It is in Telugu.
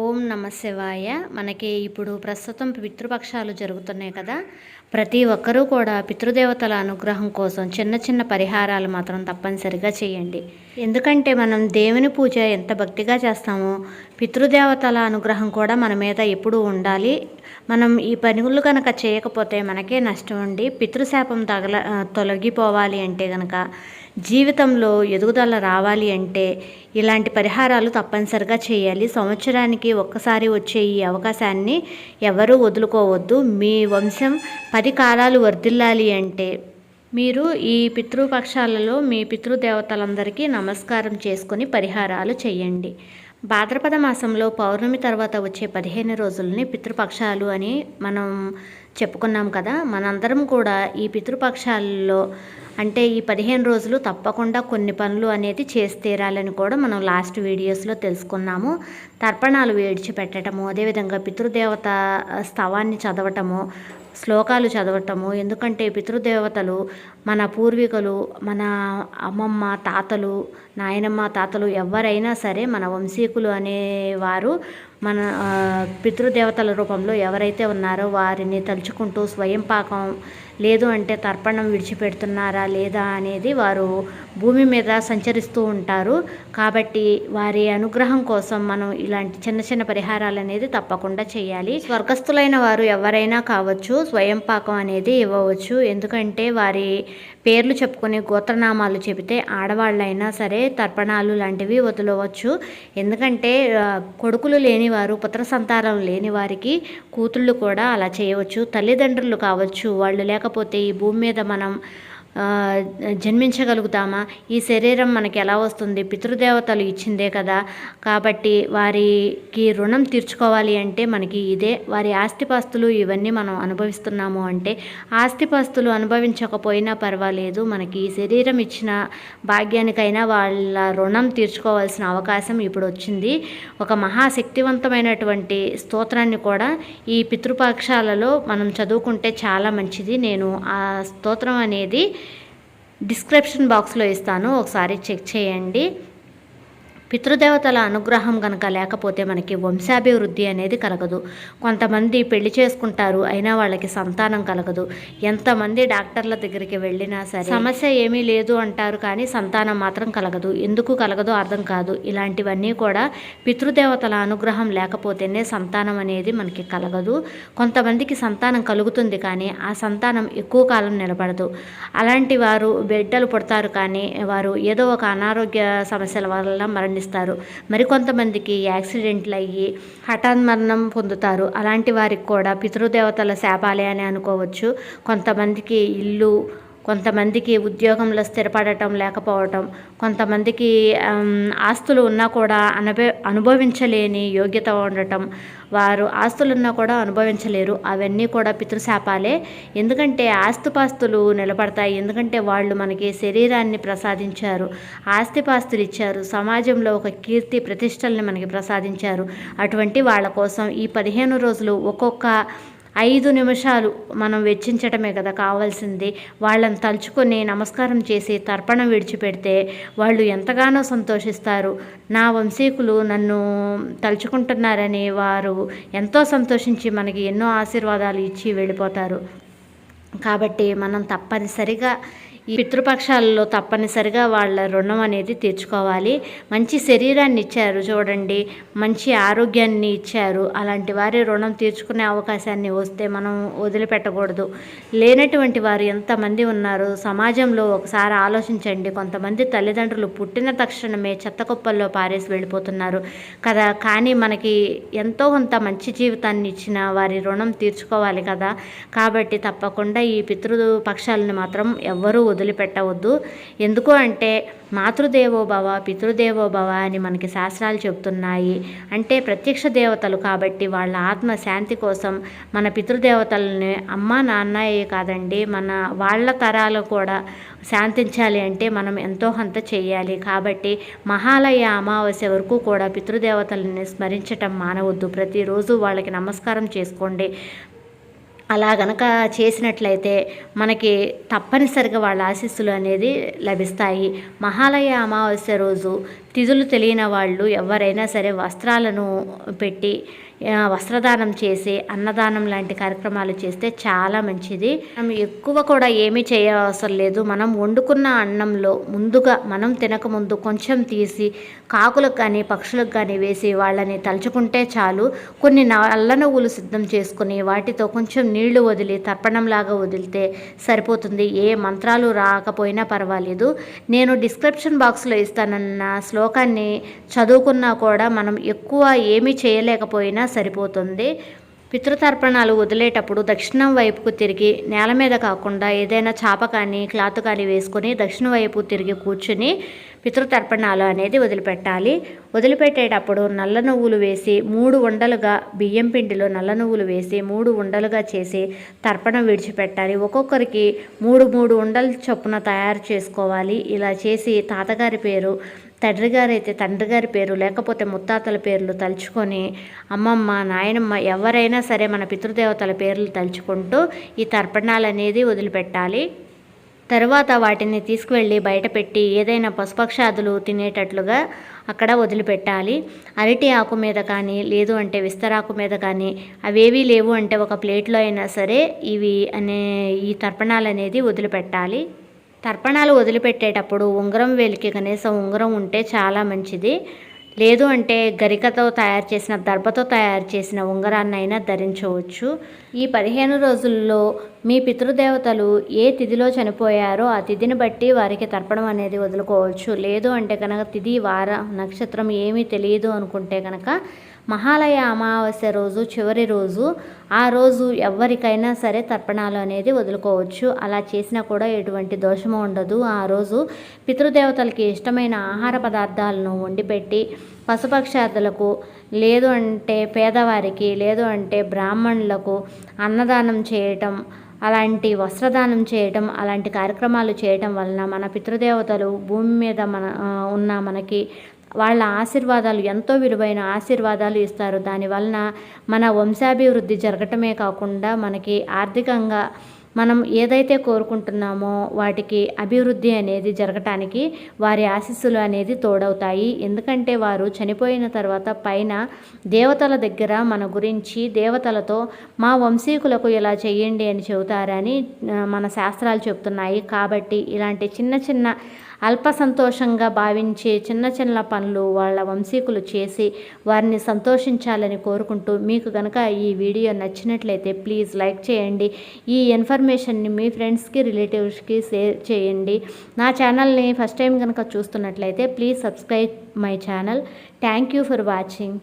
ఓం నమ శివాయ. మనకి ఇప్పుడు ప్రస్తుతం పితృపక్షాలు జరుగుతున్నాయి కదా. ప్రతి ఒక్కరూ కూడా పితృదేవతల అనుగ్రహం కోసం చిన్న చిన్న పరిహారాలు మాత్రం తప్పనిసరిగా చేయండి. ఎందుకంటే మనం దేవుని పూజ ఎంత భక్తిగా చేస్తామో పితృదేవతల అనుగ్రహం కూడా మన మీద ఎప్పుడూ ఉండాలి. మనం ఈ పనులు కనుక చేయకపోతే మనకే నష్టం ఉండి పితృశాపం తగల తొలగిపోవాలి అంటే కనుక జీవితంలో ఎదుగుదల రావాలి అంటే ఇలాంటి పరిహారాలు తప్పనిసరిగా చేయాలి. సంవత్సరానికి ఒక్కసారి వచ్చే ఈ అవకాశాన్ని ఎవరూ వదులుకోవద్దు. మీ వంశం పది కాలాలు వర్ధిల్లాలి అంటే మీరు ఈ పితృపక్షాలలో మీ పితృదేవతలందరికీ నమస్కారం చేసుకొని పరిహారాలు చేయండి. భాద్రపద మాసంలో పౌర్ణమి తర్వాత వచ్చే పదిహేను రోజులని పితృపక్షాలు అని మనం చెప్పుకున్నాం కదా. మనందరం కూడా ఈ పితృపక్షాలలో అంటే ఈ పదిహేను రోజులు తప్పకుండా కొన్ని పనులు అనేది చేసి తీరాలని కూడా మనం లాస్ట్ వీడియోస్లో తెలుసుకున్నాము. తర్పణాలు విడిచిపెట్టడము అదేవిధంగా పితృదేవత స్తవాన్ని చదవటము శ్లోకాలు చదవటము ఎందుకంటే పితృదేవతలు మన పూర్వీకులు మన అమ్మమ్మ తాతలు నాయనమ్మ తాతలు ఎవరైనా సరే మన వంశీకులు అనేవారు మన పితృదేవతల రూపంలో ఎవరైతే ఉన్నారో వారిని తలుచుకుంటూ స్వయం పాకం లేదు అంటే తర్పణం విడిచిపెడుతున్నారా లేదా అనేది వారు భూమి మీద సంచరిస్తూ ఉంటారు. కాబట్టి వారి అనుగ్రహం కోసం మనం ఇలాంటి చిన్న చిన్న పరిహారాలు అనేది తప్పకుండా చేయాలి. స్వర్గస్థులైన వారు ఎవరైనా కావచ్చు స్వయం పాకం అనేది ఇవ్వవచ్చు. ఎందుకంటే వారి పేర్లు చెప్పుకునే గోత్రనామాలు చెబితే ఆడవాళ్ళైనా సరే తర్పణాలు లాంటివి వదలవచ్చు. ఎందుకంటే కొడుకులు లేని లేనివారు పుత్ర సంతానం లేని వారికి కూతుళ్ళు కూడా అలా చేయవచ్చు. తల్లిదండ్రులు కావచ్చు వాళ్ళు లేకపోతే ఈ భూమి మీద మనం జన్మించగలుగుతామా? ఈ శరీరం మనకి ఎలా వస్తుంది? పితృదేవతలు ఇచ్చిందే కదా. కాబట్టి వారికి రుణం తీర్చుకోవాలి అంటే మనకి ఇదే. వారి ఆస్తిపాస్తులు ఇవన్నీ మనం అనుభవిస్తున్నాము అంటే ఆస్తిపాస్తులు అనుభవించకపోయినా పర్వాలేదు. మనకి ఈ శరీరం ఇచ్చిన భాగ్యానికైనా వాళ్ళ రుణం తీర్చుకోవాల్సిన అవకాశం ఇప్పుడు వచ్చింది. ఒక మహాశక్తివంతమైనటువంటి స్తోత్రాన్ని కూడా ఈ పితృపక్షాలలో మనం చదువుకుంటే చాలా మంచిది. నేను ఆ స్తోత్రం అనేది డిస్క్రిప్షన్ బాక్స్లో ఇస్తాను. ఒకసారి చెక్ చేయండి. పితృదేవతల అనుగ్రహం కనుక లేకపోతే మనకి వంశాభివృద్ధి అనేది కలగదు. కొంతమంది పెళ్ళి చేసుకుంటారు అయినా వాళ్ళకి సంతానం కలగదు. ఎంతమంది డాక్టర్ల దగ్గరికి వెళ్ళినా సరే సమస్య ఏమీ లేదు అంటారు కానీ సంతానం మాత్రం కలగదు. ఎందుకు కలగదో అర్థం కాదు. ఇలాంటివన్నీ కూడా పితృదేవతల అనుగ్రహం లేకపోతేనే సంతానం అనేది మనకి కలగదు. కొంతమందికి సంతానం కలుగుతుంది కానీ ఆ సంతానం ఎక్కువ కాలం నిలబడదు. అలాంటి వారు బిడ్డలు పుడతారు కానీ వారు ఏదో ఒక అనారోగ్య సమస్యల వల్ల మరణిస్తారు మరికొంతమందికి యాక్సిడెంట్లు అయ్యి హఠాన్ మరణం పొందుతారు. అలాంటి వారికి కూడా పితృదేవతల శాపాలే అని అనుకోవచ్చు. కొంతమందికి ఇల్లు కొంతమందికి ఉద్యోగంలో స్థిరపడటం లేకపోవటం కొంతమందికి ఆస్తులు ఉన్నా కూడా అనభ అనుభవించలేని యోగ్యత ఉండటం వారు ఆస్తులు ఉన్నా కూడా అనుభవించలేరు. అవన్నీ కూడా పితృశాపాలే. ఎందుకంటే ఆస్తుపాస్తులు నిలబడతాయి. ఎందుకంటే వాళ్ళు మనకి శరీరాన్ని ప్రసాదించారు. ఆస్తిపాస్తులు ఇచ్చారు. సమాజంలో ఒక కీర్తి ప్రతిష్టల్ని మనకి ప్రసాదించారు. అటువంటి వాళ్ళ కోసం ఈ పదిహేను రోజులు ఒక్కొక్క ఐదు నిమిషాలు మనం వెచ్చించటమే కదా కావాల్సింది. వాళ్ళని తలుచుకొని నమస్కారం చేసి తర్పణం విడిచిపెడితే వాళ్ళు ఎంతగానో సంతోషిస్తారు. నా వంశీకులు నన్ను తలుచుకుంటున్నారని వారు ఎంతో సంతోషించి మనకి ఎన్నో ఆశీర్వాదాలు ఇచ్చి వెళ్ళిపోతారు. కాబట్టి మనం తప్పనిసరిగా ఈ పితృపక్షాలలో తప్పనిసరిగా వాళ్ళ రుణం అనేది తీర్చుకోవాలి. మంచి శరీరాన్ని ఇచ్చారు చూడండి. మంచి ఆరోగ్యాన్ని ఇచ్చారు. అలాంటి వారి రుణం తీర్చుకునే అవకాశాన్ని వస్తే మనం వదిలిపెట్టకూడదు. లేనటువంటి వారు ఎంతమంది ఉన్నారు సమాజంలో ఒకసారి ఆలోచించండి. కొంతమంది తల్లిదండ్రులు పుట్టిన తక్షణమే చెత్త కుప్పల్లో పారేసి వెళ్ళిపోతున్నారు. కదా? కానీ మనకి ఎంతో కొంత మంచి జీవితాన్ని ఇచ్చిన వారి రుణం తీర్చుకోవాలి కదా? కాబట్టి తప్పకుండా ఈ పితృ పక్షాలను మాత్రం ఎవ్వరూ వదిలిపెట్టవద్దు. ఎందుకు అంటే మాతృదేవో భవ పితృదేవో భవ అని మనకి శాస్త్రాలు చెబుతున్నాయి అంటే ప్రత్యక్ష దేవతలు కాబట్టి వాళ్ళ ఆత్మ శాంతి కోసం మన పితృదేవతలని అమ్మ నాన్నయే కాదండి మన వాళ్ళ తరాలు కూడా శాంతించాలి అంటే మనం ఎంతో కొంత చేయాలి కాబట్టి మహాలయ అమావాస్య వరకు కూడా పితృదేవతలని స్మరించటం మానవద్దు. ప్రతిరోజు వాళ్ళకి నమస్కారం చేసుకోండి. అలా గనక చేసినట్లయితే మనకి తప్పనిసరిగా వాళ్ళ ఆశీస్సులు అనేది లభిస్తాయి. మహాలయ అమావాస్య రోజు తిథులు తెలియని వాళ్ళు ఎవరైనా సరే వస్త్రాలను పెట్టి వస్త్రదానం చేసి అన్నదానం లాంటి కార్యక్రమాలు చేస్తే చాలా మంచిది. మనం ఎక్కువ కూడా ఏమీ చేయవసరం లేదు. మనం వండుకున్న అన్నంలో ముందుగా మనం తినకముందు కొంచెం తీసి కాకులకు కానీ పక్షులకు కానీ వేసి వాళ్ళని తలుచుకుంటే చాలు. కొన్ని నల్ల నువ్వులు సిద్ధం చేసుకుని వాటితో కొంచెం నీళ్ళు వదిలి తర్పణంలాగా వదిలితే సరిపోతుంది. ఏ మంత్రాలు రాకపోయినా పర్వాలేదు. నేను డిస్క్రిప్షన్ బాక్స్లో ఇస్తానన్న శ్లోకాన్ని చదువుకున్నా కూడా మనం ఎక్కువ ఏమీ చేయలేకపోయినా సరిపోతుంది. పితృతర్పణాలు వదిలేటప్పుడు దక్షిణం వైపుకు తిరిగి నేల మీద కాకుండా ఏదైనా చాప కానీ క్లాత్ కానీ వేసుకొని దక్షిణ వైపు తిరిగి కూర్చుని పితృతర్పణాలు అనేది వదిలిపెట్టాలి. వదిలిపెట్టేటప్పుడు నల్ల నువ్వులు వేసి మూడు ఉండలుగా బియ్యం పిండిలో నల్ల నువ్వులు వేసి మూడు ఉండలుగా చేసి తర్పణం విడిచిపెట్టాలి. ఒక్కొక్కరికి మూడు మూడు ఉండలు చొప్పున తయారు చేసుకోవాలి. ఇలా చేసి తాతగారి పేరు తండ్రి గారు అయితే తండ్రి గారి పేరు లేకపోతే ముత్తాతల పేర్లు తలుచుకొని అమ్మమ్మ నాయనమ్మ ఎవరైనా సరే మన పితృదేవతల పేర్లు తలుచుకుంటూ ఈ తర్పణాలు అనేది వదిలిపెట్టాలి. తర్వాత వాటిని తీసుకువెళ్ళి బయట పెట్టి ఏదైనా పశుపక్షాదులు తినేటట్లుగా అక్కడ వదిలిపెట్టాలి. అరటి ఆకు మీద కానీ లేదు అంటే విస్తరాకు మీద కానీ అవేవీ లేవు అంటే ఒక ప్లేట్లో అయినా సరే ఇవి అనే ఈ తర్పణాలు అనేది వదిలిపెట్టాలి. తర్పణాలు వదిలిపెట్టేటప్పుడు ఉంగరం వేలికి కనీసం ఉంగరం ఉంటే చాలా మంచిది. లేదు అంటే గరికతో తయారు చేసిన దర్భతో తయారు చేసిన ఉంగరాన్నైనా ధరించవచ్చు. ఈ పదిహేను రోజుల్లో మీ పితృదేవతలు ఏ తిథిలో చనిపోయారో ఆ తిథిని బట్టి వారికి తర్పణం అనేది వదులుకోవచ్చు. లేదు అంటే కనుక తిథి వార నక్షత్రం ఏమీ తెలియదు అనుకుంటే కనుక మహాలయ అమావాస్య రోజు చివరి రోజు ఆ రోజు ఎవరికైనా సరే తర్పణాలు అనేది వదులుకోవచ్చు. అలా చేసినా కూడా ఎటువంటి దోషము ఉండదు. ఆ రోజు పితృదేవతలకి ఇష్టమైన ఆహార పదార్థాలను వండిపెట్టి పశుపక్షార్థులకు లేదు అంటే పేదవారికి లేదు అంటే బ్రాహ్మణులకు అన్నదానం చేయటం అలాంటి వస్త్రదానం చేయటం అలాంటి కార్యక్రమాలు చేయటం వలన మన పితృదేవతలు భూమి మీద మన ఉన్న మనకి వాళ్ళ ఆశీర్వాదాలు ఎంతో విలువైన ఆశీర్వాదాలు ఇస్తారు. దానివలన మన వంశాభివృద్ధి జరగటమే కాకుండా మనకి ఆర్థికంగా మనం ఏదైతే కోరుకుంటున్నామో వాటికి అభివృద్ధి అనేది జరగటానికి వారి ఆశీస్సులు అనేది తోడవుతాయి. ఎందుకంటే వారు చనిపోయిన తర్వాత పైన దేవతల దగ్గర మన గురించి దేవతలతో మా వంశీకులకు ఇలా చేయండి అని చెబుతారని మన శాస్త్రాలు చెప్తున్నాయి. కాబట్టి ఇలాంటి చిన్న చిన్న అల్ప సంతోషంగా భావించే చిన్న చిన్న పనులు వాళ్ళ వంశీకులు చేసి వారిని సంతోషించాలని కోరుకుంటూ మీకు కనుక ఈ వీడియో నచ్చినట్లయితే ప్లీజ్ లైక్ చేయండి. ఈ ఇన్ఫర్మేషన్ని మీ ఫ్రెండ్స్కి రిలేటివ్స్కి షేర్ చేయండి. నా ఛానల్ని ఫస్ట్ టైం కనుక చూస్తున్నట్లయితే please subscribe my channel. Thank you for watching.